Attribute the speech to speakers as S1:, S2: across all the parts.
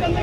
S1: না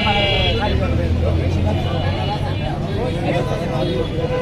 S1: দেয়
S2: হোমনাকে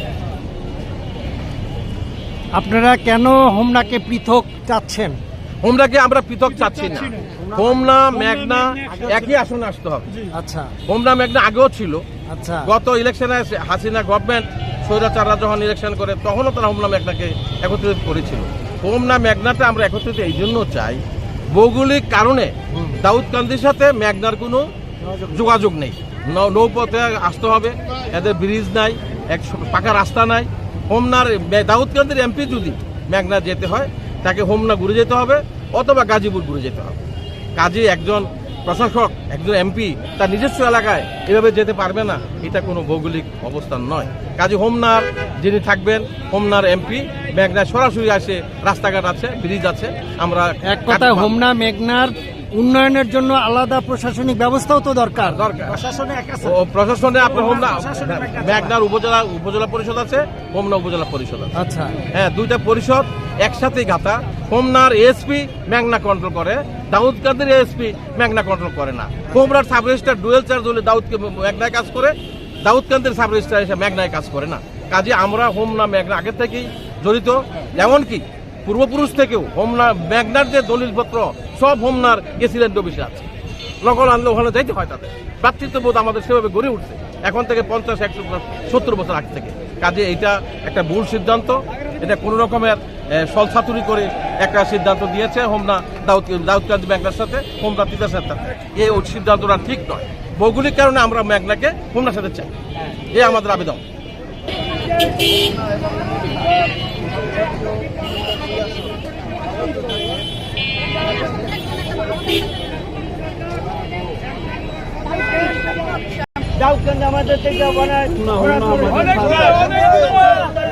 S3: আপনারা কেন হোমনাকে পৃথক চাচ্ছেন?
S2: হোমনাকে আমরা পৃথক চাচ্ছি না। হোমনা মেঘনা একই আসনে আসতে হবে।
S3: আচ্ছা।
S2: হোমনা মেঘনা আগেও ছিল।
S3: আচ্ছা।
S2: গত ইলেকশনে হাসিনা গভর্নমেন্ট স্বৈরাচাররা যখন ইলেকশন করে তখনও তারা হোমনা মেঘনাকে একত্রিত করেছিল। হোমনা মেঘনাটা আমরা একত্রিত এই জন্য চাই ভৌগোলিক কারণে দাউদকান্দির সাথে মেঘনার কোনো যোগাযোগ নেই। নৌ- নৌপথে আসতে হবে এদের ব্রিজ নাই এক পাকা রাস্তা নাই হোমনার দাউদকান্দির এমপি যদি মেঘনা যেতে হয় তাকে হোমনা ঘুরে যেতে হবে অথবা গাজীপুর ঘুরে যেতে হবে। কাজে একজন প্রশাসক একজন এমপি তার নিজস্ব এলাকায় এভাবে যেতে পারবে না এটা কোনো ভৌগোলিক অবস্থান নয়। কাজে হোমনার যিনি থাকবেন হোমনার এমপি মেঘনায় সরাসরি আসে রাস্তাঘাট আছে ব্রিজ আছে আমরা
S3: এক কথা হোমনা মেঘনার উন্নয়নের জন্য আলাদা প্রশাসনিক ব্যবস্থাও তো দরকার।
S2: প্রশাসনে আপনার হোমনা মেঘনার উপজেলা উপজেলা পরিষদ আছে হোমনা উপজেলা পরিষদ আছে।
S3: আচ্ছা।
S2: হ্যাঁ দুইটা পরিষদ একসাথেই গাতা হোমনার এসপি মেঘনা কন্ট্রোল করে দাউদকান্দির এসপি মেঘনা কন্ট্রোল করে না। হোমনার সাব রেজিস্টার ডুয়েল চার্জ হলে দাউদকে মেঘনায় কাজ করে দাউদকান্দির সাব রেজিস্টার এসে মেঘনায় কাজ করে না। কাজে আমরা হোমনা মেঘনা আগে থেকেই জড়িত। এমনকি পূর্বপুরুষ থেকেও হোমনা মেঘনার যে দলিলপত্র সব হোমনার গেছিলেন অফিসে আছে। নকল আনলে ওখানে যাইতে হয় তাদের। ভ্রাতৃত্ববোধ আমাদের সেভাবে গড়ে উঠছে। এখন থেকে পঞ্চাশ, একশো, সত্তর বছর আগে থেকে। কাজে এটা একটা ভুল সিদ্ধান্ত। এটা কোনো রকমের সলসাতুরি করে একটা সিদ্ধান্ত দিয়েছে হোমনা দাউদ দাউদকান্দি ব্যাংকের সাথে, হোমনা তিতার সাথে। এই সিদ্ধান্তটা ঠিক নয়। ভৌগোলিক কারণে আমরা মেঘনাকে হোমনার সাথে চাই। এ আমাদের আবেদন।
S4: দাউদকান্দি আমাদের থেকে অনেক অনেক